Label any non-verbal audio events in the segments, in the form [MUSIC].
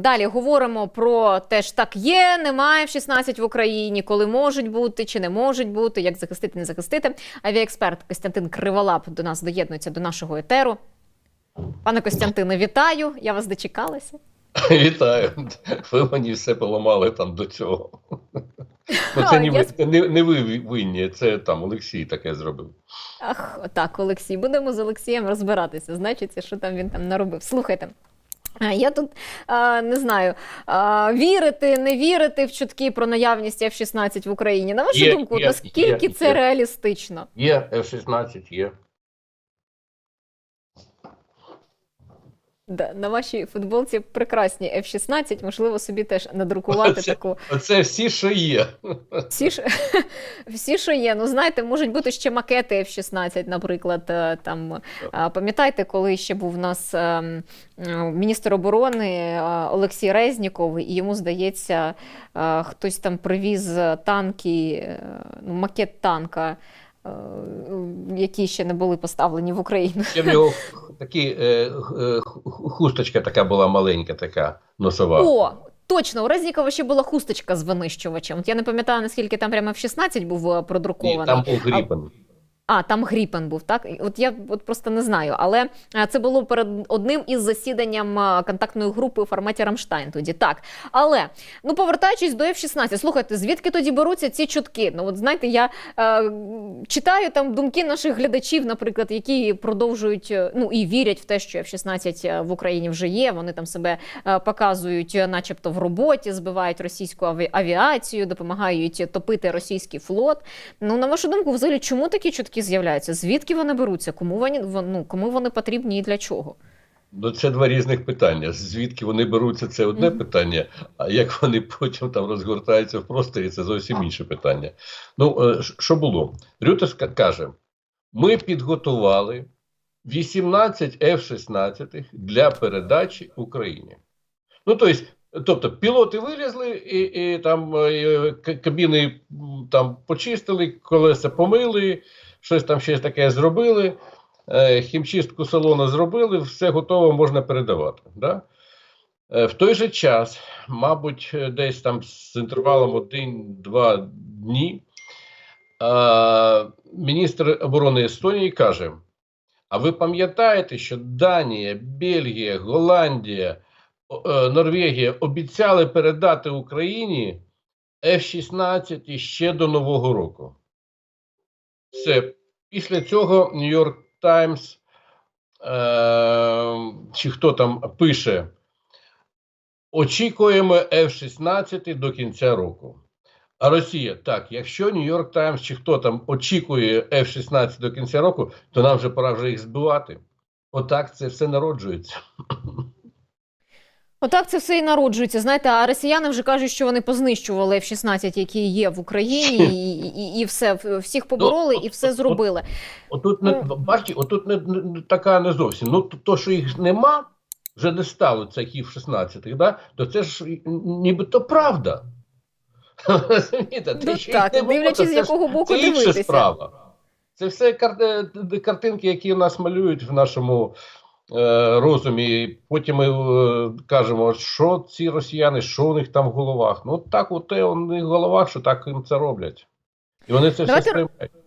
Далі говоримо про те ж так є, немає в 16 в Україні, коли можуть бути чи не можуть бути, як захистити, не захистити. Авіаексперт Костянтин Криволап до нас доєднується до нашого етеру. Пане Костянтине, вітаю! Я вас дочекалася. [LAUGHS] Вітаю. Ви мені все поламали там до цього. Ну, це не, ви, не, не ви винні, це там Олексій таке зробив. Ах, так, Олексій, будемо з Олексієм розбиратися. Значить, що там він там наробив. Слухайте. Я тут не знаю, вірити, не вірити в чутки про наявність F-16 в Україні. На вашу Є, думку, є, наскільки є, це є. реалістично? Є F-16, є. Да, на вашій футболці прекрасні F-16, можливо, собі теж надрукувати Оце- таку. Оце всі, що є. Всі ж [LAUGHS] всі, що є. Ну знаєте, можуть бути ще макети F-16, наприклад. е, Там е, пам'ятаєте, коли ще був у нас е, міністр оборони Олексій Резніков, і йому здається, хтось там привіз танки, ну, макет танка. Які ще не були поставлені в Україну. Ще в нього [LAUGHS] такі, е, е, хусточка така була маленька, така носова. О, точно, у Резнікова ще була хусточка з винищувачем. От я не пам'ятаю, наскільки там прямо в 16 був е, І там був Гріпен. А, там Гріпен був, так? От я от просто не знаю. Але е, це було перед одним із засіданням е, контактної групи у форматі Рамштайн тоді. Так. Але ну повертаючись до F-16, слухайте, звідки тоді беруться ці чутки? Ну, от знаєте, я е, читаю там думки наших глядачів, наприклад, які продовжують е, ну і вірять в те, що F-16 в Україні вже є. Вони там себе показують, начебто, в роботі, збивають російську авіацію, допомагають топити російський флот. Ну, на вашу думку, взагалі, чому такі чутки з'являються? Звідки вони беруться? Кому вони, ну, кому вони потрібні і для чого? Ну, це два різних питання. Звідки вони беруться, це одне Мгм. питання, а як вони потім там розгортаються в просторі, це зовсім інше питання. Ну, е, що було? Рютес ка- каже: ми підготували 18 F-16 для передачі Україні. Ну, тобто, тобто пілоти вилізли, і, і там е, к- кабіни там почистили, колеса помили, щось там ще таке зробили е, хімчистку салону зробили, все готово можна передавати. Да? Е, В той же час, мабуть, е, десь там з інтервалом один-два дні, міністр оборони Естонії каже: А ви пам'ятаєте, що Данія, Бельгія, Голландія, Норвегія обіцяли передати Україні F-16 ще до Нового року? Все. Після цього Нью-Йорк Таймс е, чи хто там пише: очікуємо F-16 до кінця року. А Росія, так, якщо Нью-Йорк Таймс чи хто там очікує F-16 до кінця року, то нам вже пора вже їх збивати. Отак це все народжується. Отак це все і народжується. Знаєте, а росіяни вже кажуть, що вони познищували F-16, які є в Україні, [LAUGHS] і, і, і все всіх побороли і все зробили. Отут не бачите, отут не, така не зовсім. Ну то, що їх нема, вже не стало цих їх 16 да, то це ж нібито правда. [LAUGHS] Розумієте? Те, Ну так, не дивлячись, з якого боку це інша справа. Це все е, картинки, які нас малюють в нашому розумі. Потім ми е, кажемо, що ці росіяни, що у них там в головах. Ну так, от те у них в головах, що так їм це роблять. І вони це Давайте все сприймають.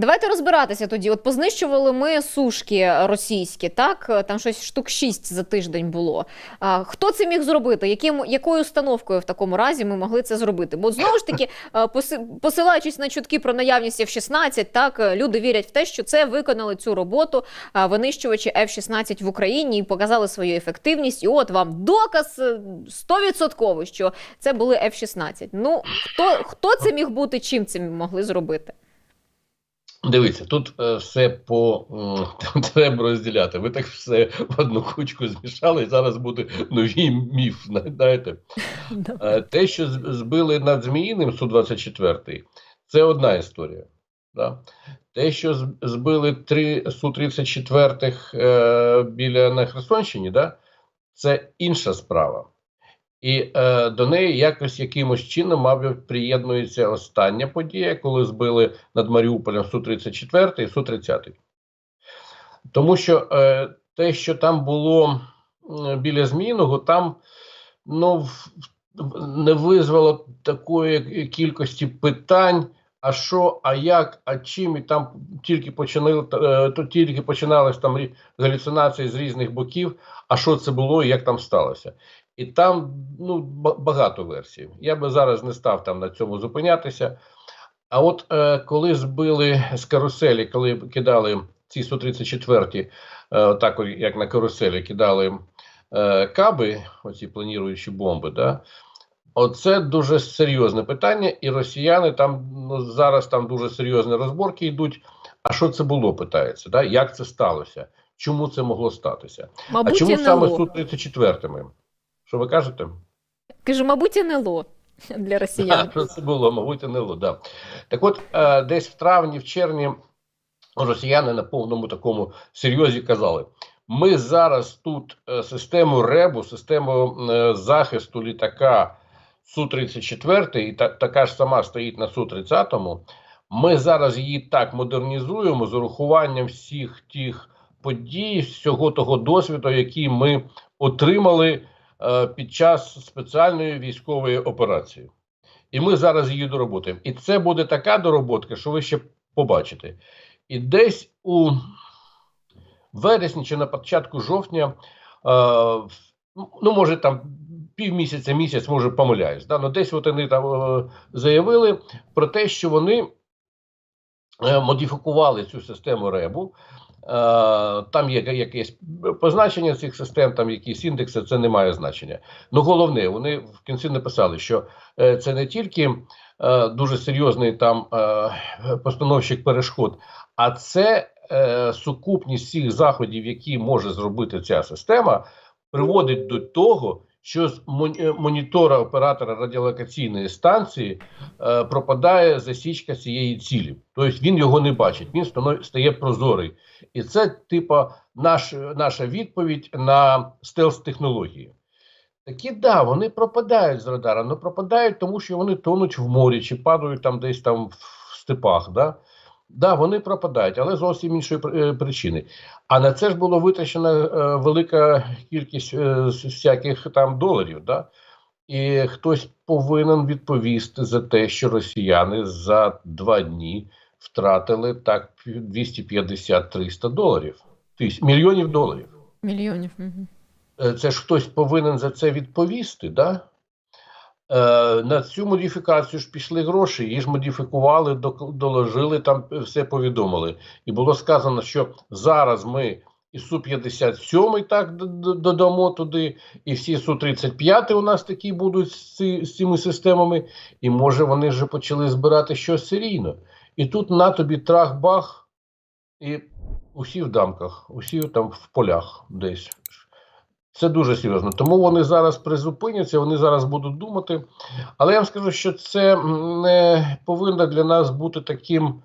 Давайте розбиратися тоді. От познищували ми сушки російські, так там щось штук 6 за тиждень було. А, хто це міг зробити? Яким якою установкою в такому разі ми могли це зробити? Бо знову ж таки, [LAUGHS] е, поси- посилаючись на чутки про наявність F-16, так е, люди вірять в те, що це виконали цю роботу а, винищувачі F-16 в Україні і показали свою ефективність. І от вам доказ е, 100%, що це були F-16. Ну хто хто це міг бути? Чим це могли зробити? Дивіться, тут е, все по м, [LAUGHS] треба розділяти. Ви так все в одну кучку змішали, і зараз буде новий міф. Знаєте, Е, те, що збили над Зміїним Су-24, це одна історія. Да? Те, що збили три Су-34 е, біля на Херсонщині, да? це інша справа. І е, до неї якось якимось чином, мабуть, приєднується остання подія, коли збили над Маріуполем Су-34 і Су-30. Тому що е, те, що там було м, біля Зміїного, там ну, в- не визвало такої кількості питань. А що, а як, а чим, і там тільки починали, е, то тільки починалися там галюцинації з різних боків, а що це було і як там сталося. І там ну, багато версій. Я би зараз не став там на цьому зупинятися. А от е, коли збили з каруселі, коли кидали ці 134-ті, е, так як на каруселі, кидали е, каби, оці планіруючі бомби, да, оце дуже серйозне питання, і росіяни там ну, зараз там дуже серйозні розборки йдуть. А що це було, питається, да? як це сталося? Чому це могло статися? Мабуть, а чому саме з 134-ми? Що ви кажете? Кажу, мабуть, НЛО для росіян. [LAUGHS] Що це було, мабуть, НЛО, да. Так от, е, десь в травні, в червні росіяни на повному такому серйозі казали: ми зараз тут е, систему РЕБу, систему е, захисту літака Су-34, і та, така ж сама стоїть на Су-30, ми зараз її так модернізуємо з урахуванням всіх тих подій, всього того досвіду, який ми отримали під час спеціальної військової операції. І ми зараз її дороботаємо. І це буде така дороботка, що ви ще побачите. І десь у вересні чи на початку жовтня, е, ну, може, там півмісяця, місяць, може, помиляюсь. Да? Ну, десь от вони там е, заявили про те, що вони е, модифікували цю систему РЕБу. Е, Там є якесь позначення цих систем, там якісь індекси, це не має значення. Ну, головне, вони в кінці написали, що е, це не тільки е, дуже серйозний там постановщик перешкод, а це сукупність всіх заходів, які може зробити ця система, приводить до того, що з е, монітора оператора радіолокаційної станції е, пропадає засічка цієї цілі. Тобто він його не бачить, він станов- стає прозорий. І це, типа, наш, наша відповідь на стелс-технології. Такі, да, вони пропадають з радара, але пропадають, тому що вони тонуть в морі чи падають там десь там в степах. Да? Да, вони пропадають, але зовсім іншої е, причини. А на це ж було витрачена е, велика кількість е, всяких там доларів. Да? І хтось повинен відповісти за те, що росіяни за два дні втратили так 250-300 доларів, тисяч, мільйонів доларів. Мільйонів. Е, Це ж хтось повинен за це відповісти, да? Е, на цю модифікацію ж пішли гроші, її ж модифікували, доложили, там все повідомили. І було сказано, що зараз ми і Су-57 так додамо туди, і всі Су-35 у нас такі будуть з, ці, з цими системами, і може вони вже почали збирати щось серійно. І тут на тобі трах-бах, і усі в дамках, усі там в полях десь. Це дуже серйозно. Тому вони зараз призупиняться, вони зараз будуть думати. Але я вам скажу, що це не повинно для нас бути таким.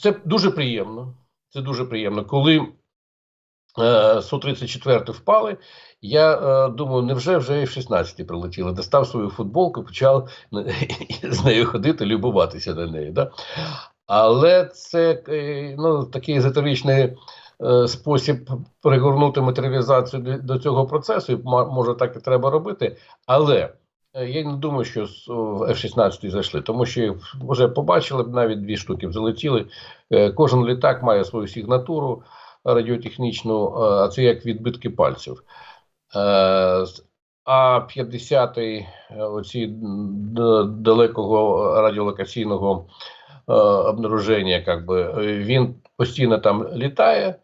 Це дуже приємно. Це дуже приємно. Коли е, Су-34 впали, я е, думаю, невже вже F-16 прилетіли? Достав свою футболку, почав з нею ходити, любуватися на неї. Да? Але це е, ну, такий езотеричний спосіб пригорнути матеріалізацію до- цього процесу. і, Може, так і треба робити. Але е, я не думаю, що в F-16 зайшли, тому що вже побачили б навіть дві штуки залетіли. Е, Кожен літак має свою сигнатуру радіотехнічну, е, а це як відбитки пальців. Е, А 50-й е, оці далекого радіолокаційного е, обнаруження, как би, е, він постійно там літає,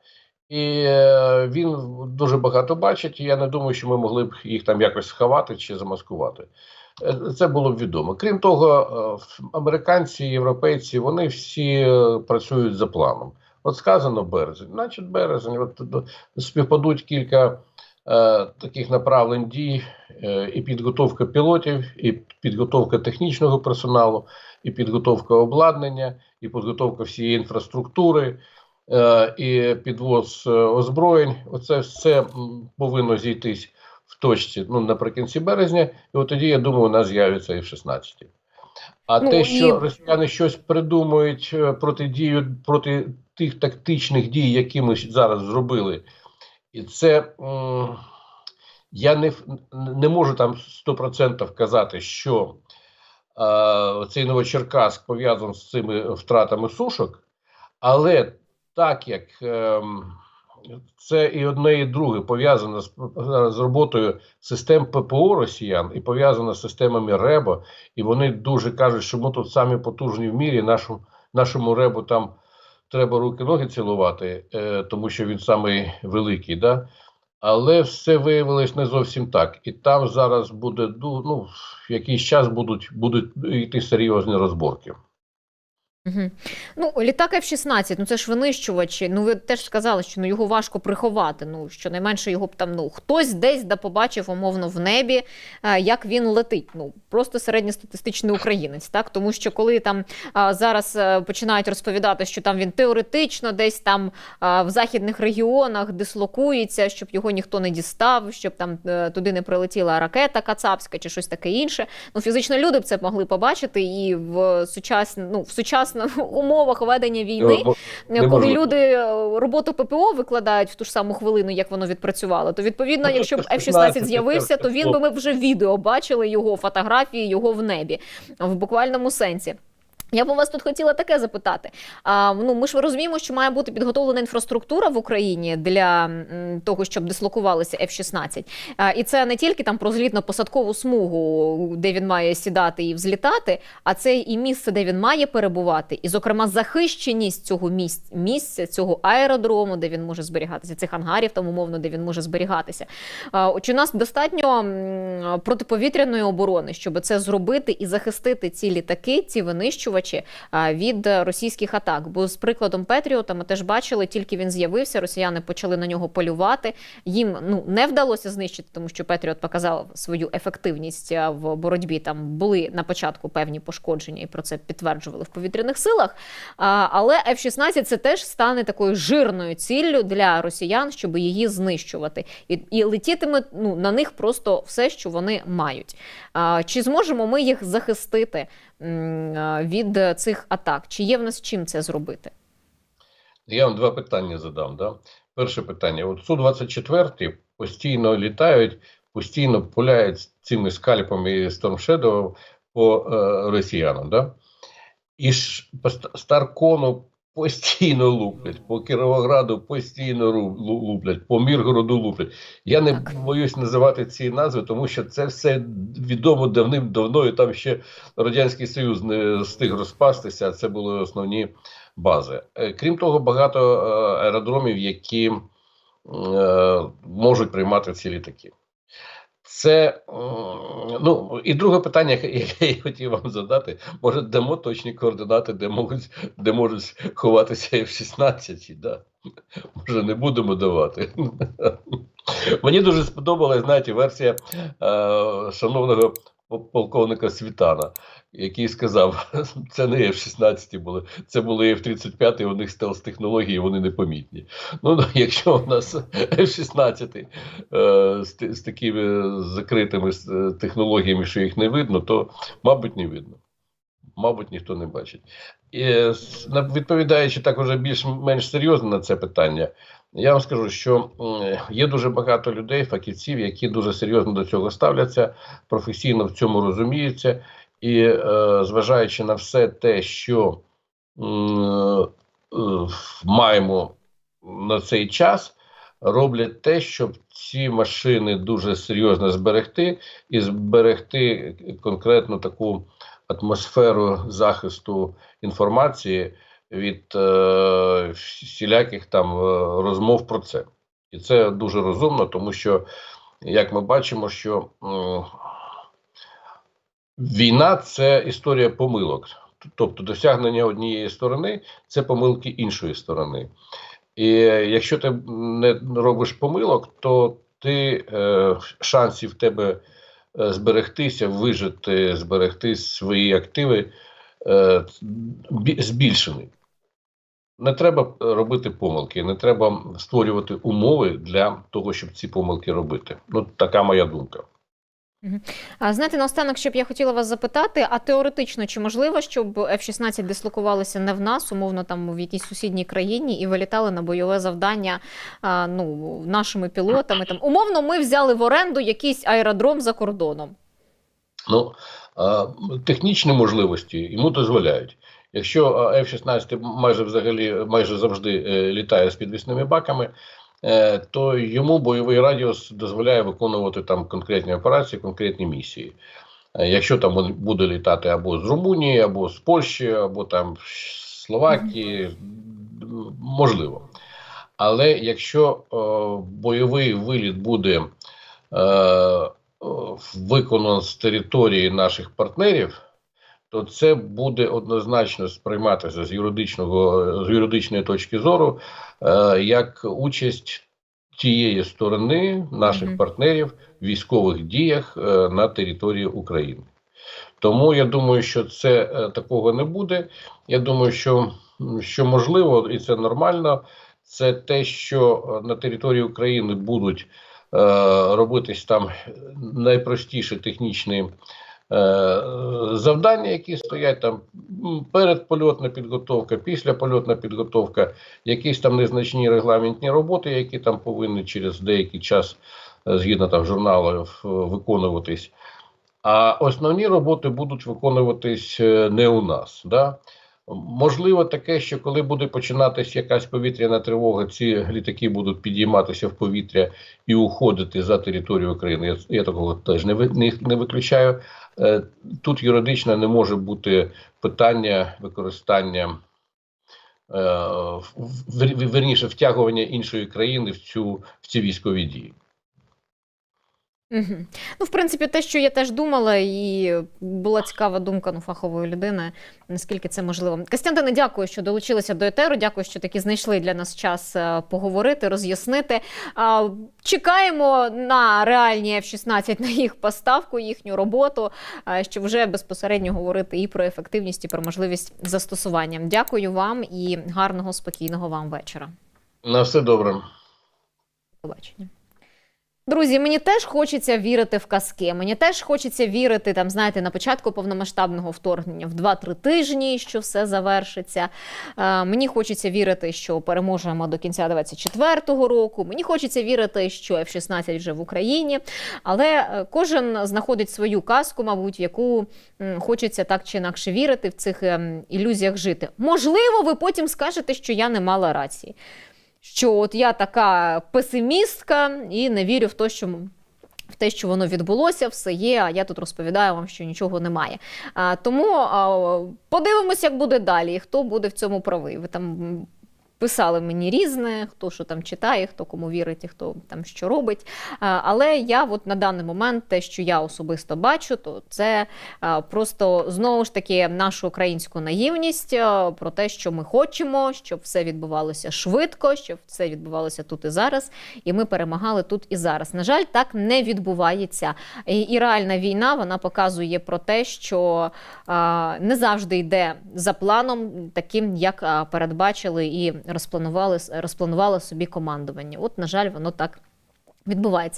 і е, він дуже багато бачить. І я не думаю, що ми могли б їх там якось сховати чи замаскувати. Е, Це було б відомо. Крім того, е, американці, європейці, вони всі працюють за планом. От сказано березень, значить березень, от співпадуть кілька е, таких направлень дій, е, і підготовка пілотів, і підготовка технічного персоналу, і підготовка обладнання, і підготовка всієї інфраструктури, і підвоз е, озброєнь. Оце все повинно зійтись в точці ну, наприкінці березня, і от тоді, я думаю, у нас з'явиться і в 16. А Ну, те, і- що росіяни щось придумують е, протидію проти тих тактичних дій, які ми зараз зробили, і це Я не, не можу там 100% казати, що е, цей Новочеркаск пов'язаний з цими втратами сушок, але так як ем, це і одне, і друге пов'язано з, з роботою систем ППО росіян і пов'язано з системами РЕБО, і вони дуже кажуть, що ми тут самі потужні в мірі, нашу, нашому РЕБу там треба руки-ноги цілувати, е, тому що він самий великий. Да? Але все виявилось не зовсім так. І там зараз буде ну, в якийсь час будуть, будуть йти серйозні розборки. Угу. Ну, літак F-16, ну це ж винищувачі. Ну, ви теж сказали, що ну, його важко приховати. Ну, щонайменше його б там ну, хтось десь да побачив, умовно, в небі, е, як він летить. Ну, просто середньостатистичний українець. Так? Тому що коли там зараз е, починають розповідати, що там він теоретично десь там в західних регіонах дислокується, щоб його ніхто не дістав, щоб там е, туди не прилетіла ракета кацапська чи щось таке інше. Ну, фізично люди б це могли побачити, і в сучасні, ну, в сучасних умовах ведення війни, не коли неможливо. люди е, роботу ППО викладають в ту ж саму хвилину, як воно відпрацювало, то відповідно, якщо б [LAUGHS] тобто F-16 16 з'явився, то він би ми вже відео бачили його фотографії, його в небі в буквальному сенсі. Я б у вас тут хотіла таке запитати. А, ну, ми ж розуміємо, що має бути підготовлена інфраструктура в Україні для того, щоб дислокувалися F-16. А, і це не тільки там про злітно-посадкову смугу, де він має сідати і взлітати, а це і місце, де він має перебувати, і, зокрема, захищеність цього місця, місця цього аеродрому, де він може зберігатися, цих ангарів там умовно, де він може зберігатися. А, Чи у нас достатньо протиповітряної оборони, щоб це зробити і захистити ці літаки, ці винищувачі а, від російських атак? Бо з прикладом Петріота ми теж бачили, тільки він з'явився, росіяни почали на нього полювати. Їм ну не вдалося знищити, тому що Петріот показав свою ефективність в боротьбі. Там були на початку певні пошкодження, і про це підтверджували в повітряних силах. Але F-16 це теж стане такою жирною ціллю для росіян, щоб її знищувати. І, і летітиме ну, на них просто все, що вони мають. Чи зможемо ми їх захистити а, від е, цих атак? Чи є в нас чим це зробити? Я вам два питання задам. Да? Перше питання: от Су-24 постійно літають, постійно пуляють цими скальпами і Shadow по е, росіянам. Да? І ж по Старкону постійно луплять, по Кіровограду постійно луплять, по Міргороду луплять. Я не Так. боюсь називати ці назви, тому що це все відомо давним-давно, і там ще Радянський Союз не встиг розпастися, а це були основні бази. Е, Крім того, багато е, аеродромів, які е, можуть приймати ці літаки. Це ну і друге питання, яке я хотів вам задати. Може, дамо точні координати, де можуть, де можуть ховатися F-16, да? Може, не будемо давати. Мені дуже сподобалась, знаєте, версія е, шановного полковника Світана, який сказав, [LAUGHS] це не F-16 були, це були F-35, у них стелс-технології, вони непомітні. Ну, ну, [LAUGHS] якщо у нас F-16 е, з, такими закритими е, технологіями, що їх не видно, то, мабуть, не видно. Мабуть, ніхто не бачить. І, е, відповідаючи так уже більш-менш серйозно на це питання, я вам скажу, що є дуже багато людей, фахівців, які дуже серйозно до цього ставляться, професійно в цьому розуміються, і е, зважаючи на все те, що е, маємо на цей час, роблять те, щоб ці машини дуже серйозно зберегти і зберегти конкретно таку атмосферу захисту інформації від е, всіляких там е, розмов про це. І це дуже розумно, тому що, як ми бачимо, що м, війна це історія помилок. Тобто досягнення однієї сторони це помилки іншої сторони. І якщо ти не робиш помилок, то ти е, шансів тебе е, зберегтися, вижити, зберегти свої активи е, збільшений. Не треба робити помилки, не треба створювати умови для того, щоб ці помилки робити. Ну, така моя думка. А знаєте, наостанок, щоб я хотіла вас запитати, а теоретично чи можливо, щоб F-16 дислокувалися не в нас, умовно там в якійсь сусідній країні, і вилітали на бойове завдання а, ну, нашими пілотами? Там умовно, ми взяли в оренду якийсь аеродром за кордоном. Ну, технічні можливості йому дозволяють. Якщо а, F-16 майже взагалі майже завжди е, літає з підвісними баками, е, то йому бойовий радіус дозволяє виконувати там конкретні операції, конкретні місії. Е, Якщо там буде літати або з Румунії, або з Польщі, або там з Словакії, можливо. Але якщо е, бойовий виліт буде е, е, виконан з території наших партнерів, то це буде однозначно сприйматися з юридичного з юридичної точки зору е, як участь тієї сторони наших Мгм. партнерів в військових діях е, на території України. Тому я думаю, що це е, такого не буде. Я думаю, що, що можливо, і це нормально, це те, що на території України будуть е, робитись там найпростіші технічні завдання, які стоять там передпольотна підготовка, післяпольотна підготовка, якісь там незначні регламентні роботи, які там повинні через деякий час, е, згідно там журналів, е, виконуватись. А основні роботи будуть виконуватись е, не у нас. Да? Можливо, таке, що коли буде починатися якась повітряна тривога, ці літаки будуть підійматися в повітря і уходити за територію України. Я, я такого теж не, не, не виключаю. Е, Тут юридично не може бути питання використання. е, Верніше втягування іншої країни в цю в ці військові дії. Угу. Ну, в принципі, те, що я теж думала, і була цікава думка ну, фахової людини, наскільки це можливо. Костянтине, дякую, що долучилися до етеру. Дякую, що таки знайшли для нас час е, поговорити, роз'яснити. Чекаємо на реальні F-16, на їх поставку, їхню роботу, щоб вже безпосередньо говорити і про ефективність, і про можливість застосування. Дякую вам і гарного, спокійного вам вечора. На все добре. Побачення. Друзі, мені теж хочеться вірити в казки. Мені теж хочеться вірити, там, знаєте, на початку повномасштабного вторгнення в 2-3 тижні, що все завершиться. Е, мені хочеться вірити, що переможемо до кінця 24-го року. Мені хочеться вірити, що F-16 вже в Україні. Але е, кожен знаходить свою казку, мабуть, в яку хочеться так чи інакше вірити, в цих ем, ілюзіях жити. Можливо, ви потім скажете, що я не мала рації що от я така песимістка і не вірю в те, що. В те, що воно відбулося, все є. А я тут розповідаю вам, що нічого немає. А, тому а, подивимось, як буде далі, і хто буде в цьому правий. Ви там писали мені різне, хто що там читає, хто кому вірить і хто там що робить. Але я от на даний момент, те, що я особисто бачу, то це просто знову ж таки нашу українську наївність про те, що ми хочемо, щоб все відбувалося швидко, щоб все відбувалося тут і зараз, і ми перемагали тут і зараз. На жаль, так не відбувається. І, реальна війна вона показує про те, що не завжди йде за планом, таким як передбачили і розпланували розпланувало собі командування. От, на жаль, воно так відбувається.